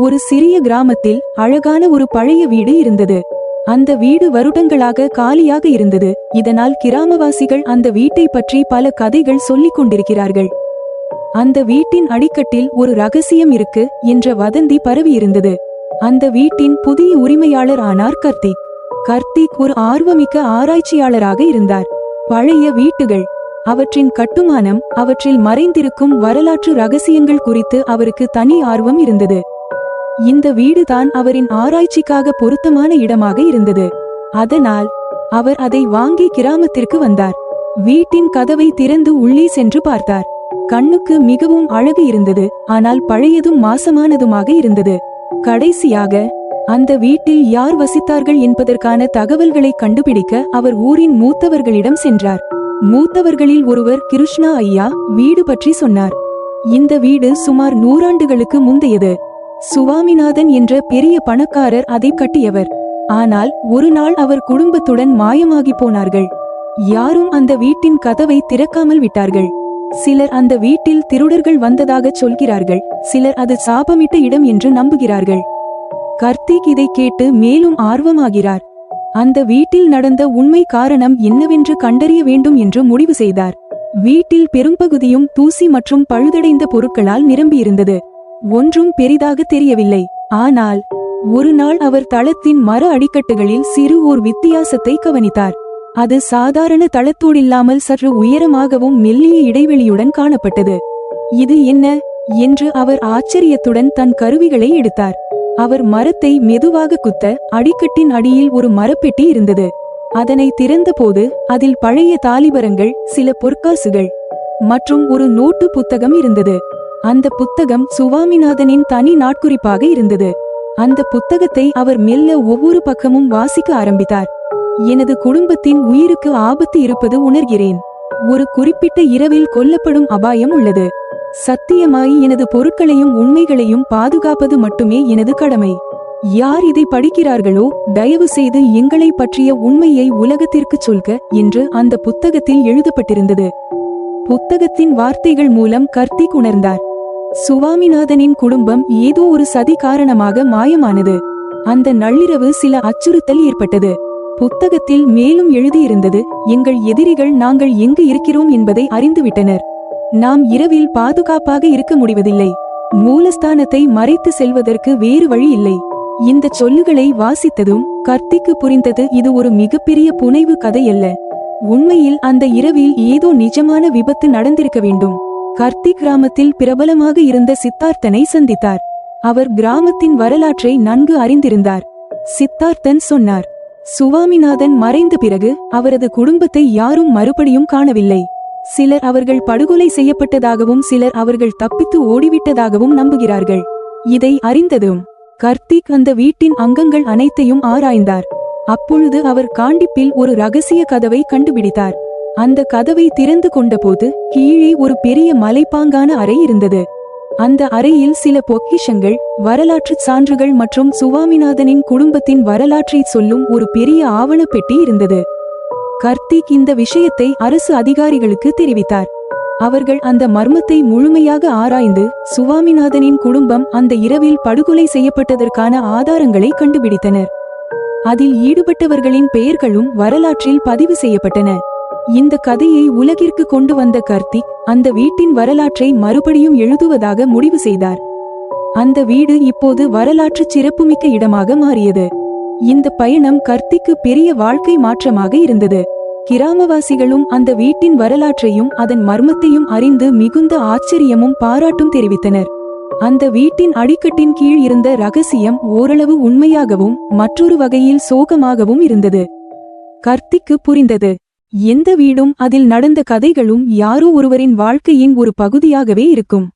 ஒரு சிறிய கிராமத்தில் அழகான ஒரு பழைய வீடு இருந்தது. அந்த வீடு வருடங்களாக காலியாக இருந்தது. இதனால் கிராமவாசிகள் அந்த வீட்டை பற்றி பல கதைகள் சொல்லிக் கொண்டிருக்கிறார்கள். அந்த வீட்டின் அடிக்கட்டில் ஒரு ரகசியம் இருக்கு என்ற வதந்தி பரவி இருந்தது. அந்த வீட்டின் புதிய உரிமையாளர் ஆனார் கர்த்திக். கர்த்திக் ஒரு ஆர்வமிக்க ஆராய்ச்சியாளராக இருந்தார். பழைய வீட்டுகள் அவற்றின் கட்டுமானம் அவற்றில் மறைந்திருக்கும் வரலாற்று ரகசியங்கள் குறித்து அவருக்கு தனி ஆர்வம் இருந்தது. இந்த வீடுதான் அவரின் ஆராய்ச்சிக்காக பொருத்தமான இடமாக இருந்தது. அதனால் அவர் அதை வாங்கி கிராமத்திற்கு வந்தார். வீட்டின் கதவை திறந்து உள்ளே சென்று பார்த்தார். கண்ணுக்கு மிகவும் அழகு இருந்தது ஆனால் பழையதும் மாசமானதுமாக இருந்தது. கடைசியாக அந்த வீட்டில் யார் வசித்தார்கள் என்பதற்கான தகவல்களை கண்டுபிடிக்க அவர் ஊரின் மூத்தவர்களிடம் சென்றார். மூத்தவர்களில் ஒருவர் கிருஷ்ணா ஐயா வீடு பற்றி சொன்னார். இந்த வீடு சுமார் நூறாண்டுகளுக்கு முந்தையது. சுவாமிநாதன் என்ற பெரிய பணக்காரர் அதை கட்டியவர். ஆனால் ஒரு நாள் அவர் குடும்பத்துடன் மாயமாகி போனார்கள். யாரும் அந்த வீட்டின் கதவை திறக்காமல் விட்டார்கள். சிலர் அந்த வீட்டில் திருடர்கள் வந்ததாக சொல்கிறார்கள். சிலர் அது சாபமிட்ட இடம் என்று நம்புகிறார்கள். கர்த்திக் இதை கேட்டு மேலும் ஆர்வமாகிறார். அந்த வீட்டில் நடந்த உண்மை காரணம் என்னவென்று கண்டறிய வேண்டும் என்று முடிவு செய்தார். வீட்டில் பெரும்பகுதியும் தூசி மற்றும் பழுதடைந்த பொருட்களால் நிரம்பியிருந்தது. ஒன்றும் பெரிதாக தெரியவில்லை. ஆனால் ஒரு நாள் அவர் தளத்தின் மர அடிக்கட்டுகளில் சிறு ஓர் வித்தியாசத்தை கவனித்தார். அது சாதாரண தளத்தோடில்லாமல் சற்று உயரமாகவும் மெல்லிய இடைவெளியுடன் காணப்பட்டது. இது என்ன? என்று அவர் ஆச்சரியத்துடன் தன் கருவிகளை எடுத்தார். அவர் மரத்தை மெதுவாக குத்த அடிக்கட்டின் அடியில் ஒரு மரப்பெட்டி இருந்தது. அதனை திறந்தபோது அதில் பழைய தாலிபரங்கள் சில பொற்காசுகள் மற்றும் ஒரு நோட்டு புத்தகம் இருந்தது. அந்த புத்தகம் சுவாமிநாதனின் தனி நாட்குறிப்பாக இருந்தது. அந்த புத்தகத்தை அவர் மெல்ல ஒவ்வொரு பக்கமும் வாசிக்க ஆரம்பித்தார். எனது குடும்பத்தின் உயிருக்கு ஆபத்து இருப்பது உணர்கிறேன். ஒரு குறிப்பிட்ட இரவில் கொல்லப்படும் அபாயம் உள்ளது. சத்தியமாய் எனது பொருட்களையும் உண்மைகளையும் பாதுகாப்பது மட்டுமே எனது கடமை. யார் இதை படிக்கிறார்களோ தயவு செய்து எங்களை பற்றிய உண்மையை உலகத்திற்கு சொல்க என்று அந்த புத்தகத்தில் எழுதப்பட்டிருந்தது. புத்தகத்தின் வார்த்தைகள் மூலம் கர்த்திக் உணர்ந்தார். சுவாமிநாதனின் குடும்பம் ஏதோ ஒரு சதி காரணமாக மாயமானது. அந்த நள்ளிரவு சில அச்சுறுத்தல் ஏற்பட்டது. புத்தகத்தில் மேலும் எழுதியிருந்தது எங்கள் எதிரிகள் நாங்கள் எங்கு இருக்கிறோம் என்பதை அறிந்துவிட்டனர். நாம் இரவில் பாதுகாப்பாக இருக்க முடிவதில்லை. மூலஸ்தானத்தை மறைத்து செல்வதற்கு வேறு வழி இல்லை இந்த சொல்லுகளை வாசித்ததும் கர்த்திக்கு புரிந்தது இது ஒரு மிகப்பெரிய புனைவு கதையல்ல உண்மையில் அந்த இரவில் ஏதோ நிஜமான விபத்து நடந்திருக்க வேண்டும். கர்த்திக் கிராமத்தில் பிரபலமாக இருந்த சித்தார்த்தனை சந்தித்தார். அவர் கிராமத்தின் வரலாற்றை நன்கு அறிந்திருந்தார். சித்தார்த்தன் சொன்னார் சுவாமிநாதன் மறைந்த பிறகு அவரது குடும்பத்தை யாரும் மறுபடியும் காணவில்லை. சிலர் அவர்கள் படுகொலை செய்யப்பட்டதாகவும் சிலர் அவர்கள் தப்பித்து ஓடிவிட்டதாகவும் நம்புகிறார்கள். இதை அறிந்ததும் கர்த்திக் அந்த வீட்டின் அங்கங்கள் அனைத்தையும் ஆராய்ந்தார். அப்பொழுது அவர் காண்டிப்பில் ஒரு ரகசிய கதவை கண்டுபிடித்தார். அந்த கதவை திறந்து கொண்டபோது கீழே ஒரு பெரிய மலைப்பாங்கான அறை இருந்தது. அந்த அறையில் சில பொக்கிஷங்கள் வரலாற்றுச் சான்றுகள் மற்றும் சுவாமிநாதனின் குடும்பத்தின் வரலாற்றை சொல்லும் ஒரு பெரிய ஆவணப்பெட்டி இருந்தது. கர்த்திக் இந்த விஷயத்தை அரசு அதிகாரிகளுக்கு தெரிவித்தார். அவர்கள் அந்த மர்மத்தை முழுமையாக ஆராய்ந்து சுவாமிநாதனின் குடும்பம் அந்த இரவில் படுகொலை செய்யப்பட்டதற்கான ஆதாரங்களை கண்டுபிடித்தனர். அதில் ஈடுபட்டவர்களின் பெயர்களும் வரலாற்றில் பதிவு செய்யப்பட்டன. இந்த கதையை உலகிற்கு கொண்டு வந்த கார்த்திக் அந்த வீட்டின் வரலாற்றை மறுபடியும் எழுதுவதாக முடிவு செய்தார். அந்த வீடு இப்போது வரலாற்று சிறப்புமிக்க இடமாக மாறியது. இந்த பயணம் கர்த்திக்கு பெரிய வாழ்க்கை மாற்றமாக இருந்தது. கிராமவாசிகளும் அந்த வீட்டின் வரலாற்றையும் அதன் மர்மத்தையும் அறிந்து மிகுந்த ஆச்சரியமும் பாராட்டும் தெரிவித்தனர். அந்த வீட்டின் அடிக்கட்டின் கீழ் இருந்த ரகசியம் ஓரளவு உண்மையாகவும் மற்றொரு வகையில் சோகமாகவும் இருந்தது. கர்த்திக்கு புரிந்தது. எந்த வீடும் அதில் நடந்த கதைகளும் யாரோ ஒருவரின் வாழ்க்கையின் ஒரு பகுதியாகவே இருக்கும்.